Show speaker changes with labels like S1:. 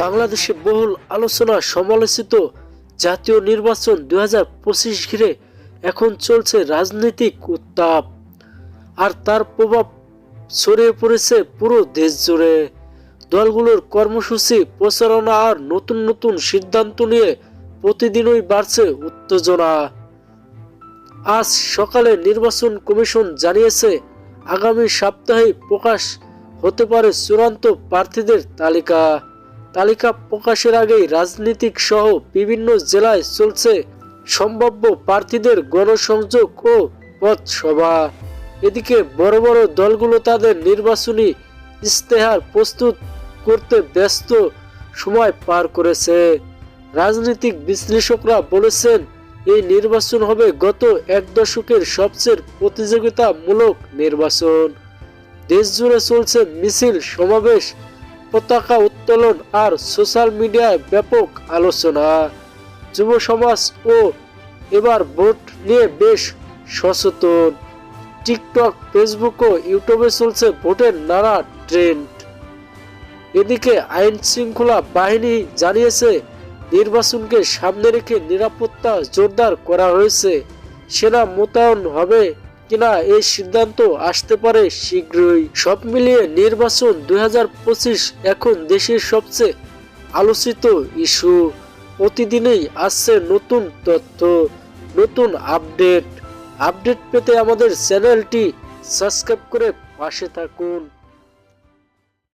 S1: বাংলাদেশে বহুল আলোচনা সমালোচিত জাতীয় নির্বাচন দুই হাজার পঁচিশ ঘিরে এখন চলছে রাজনৈতিক উত্তাপ। আর তার প্রভাব ছড়িয়ে পড়েছে পুরো দেশ জুড়ে। দলগুলোর কর্মসূচি, প্রচারণা আর নতুন নতুন সিদ্ধান্ত নিয়ে প্রতিদিনই বাড়ছে উত্তেজনা। আজ সকালে নির্বাচন কমিশন জানিয়েছে, আগামী সপ্তাহে প্রকাশ হতে পারে চূড়ান্ত প্রার্থীদের তালিকা। তালিকা প্রকাশের আগেই রাজনীতিক সহ বিভিন্ন জেলায় চলছে সম্ভাব্য প্রার্থীদের গণসংযোগ ও পথসভা। এদিকে বড় বড় দলগুলো তাদের নির্বাচনী ইস্তেহার প্রস্তুত করতে ব্যস্ত সময় পার করেছে। রাজনৈতিক বিশ্লেষকরা বলেছেন, এই নির্বাচন হবে গত এক দশকের সবচেয়ে প্রতিযোগিতামূলক নির্বাচন। দেশ জুড়ে চলছে মিছিল, সমাবেশ, পতাকা উত্তোলন আর সোশ্যাল মিডিয়ায় ব্যাপক আলোচনা। যুব সমাজ ও এবার ভোট নিয়ে বেশ সচেতন। টিকটক ফেসবুক ও ইউটিউবে চলছে ভোটের নানা ট্রেন্ড। এদিকে আইন শৃঙ্খলা বাহিনী জানিয়েছে, নির্বাচনকে সামনে রেখে নিরাপত্তা জোরদার করা হয়েছে। সেনা মোতায়েন হবে কিনা এই সিদ্ধান্ত আসতে পারে শীঘ্রই। সব মিলিয়ে নির্বাচন দুই হাজার পঁচিশ এখন দেশের সবচেয়ে আলোচিত ইস্যু। প্রতিদিনেই আসছে নতুন তথ্য, নতুন আপডেট। আপডেট পেতে আমাদের চ্যানেলটি সাবস্ক্রাইব করে পাশে থাকুন।